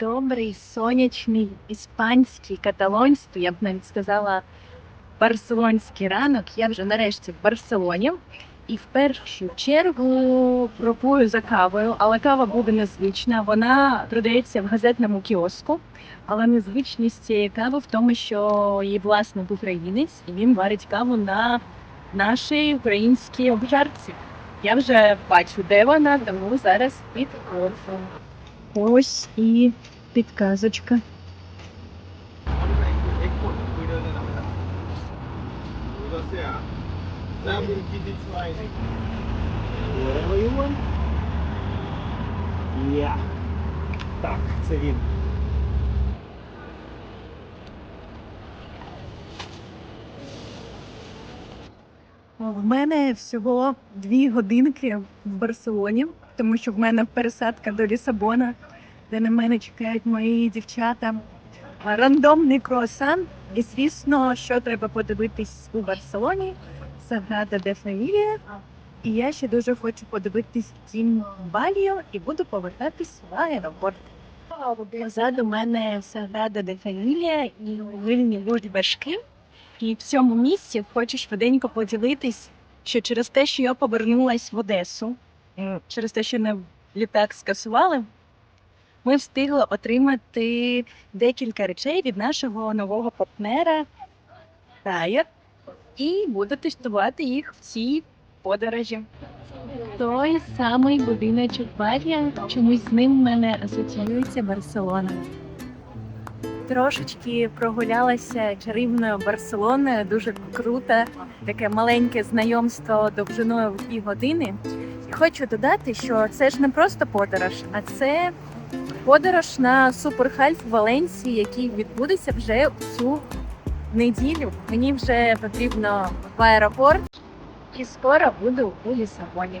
добрий, сонячний, іспанський, каталонський, я б навіть сказала, барселонський ранок. Я вже нарешті в Барселоні. І в першу чергу пробую за кавою, але кава буде незвична. Вона продається в газетному кіоску. Але незвичність цієї кави в тому, що її власник українець, і він варить каву на нашій українській обжарці. Я вже бачу, де вона, тому зараз підходжу. Ось і підказочка. Yeah. Так, це він. В мене всього дві годинки в Барселоні, тому що в мене пересадка до Лісабона, де на мене чекають мої дівчата. Рандомний круасан. І звісно, що треба подивитись у Барселоні. Саграда де Фамілія. І я ще дуже хочу подивитись Тім Баліо і буду повертатись в аеропорт. Позаду мене Саграда де Фамілія і вильні бульбашки. І в цьому місці хочу швиденько поділитись, що через те, що я повернулась в Одесу, через те, що не літак скасували, ми встигли отримати декілька речей від нашого нового партнера Тайер, і буду тестувати їх в цій подорожі. Той самий будиночок Барія, чомусь з ним в мене асоціюється Барселона. Трошечки прогулялася чарівною Барселоною, дуже круто, таке маленьке знайомство довжиною в дві години. Хочу додати, що це ж не просто подорож, а це подорож на Суперхальф в Валенції, який відбудеться вже цю неділю. Мені вже потрібно в аеропорт і скоро буду у Лісабоні.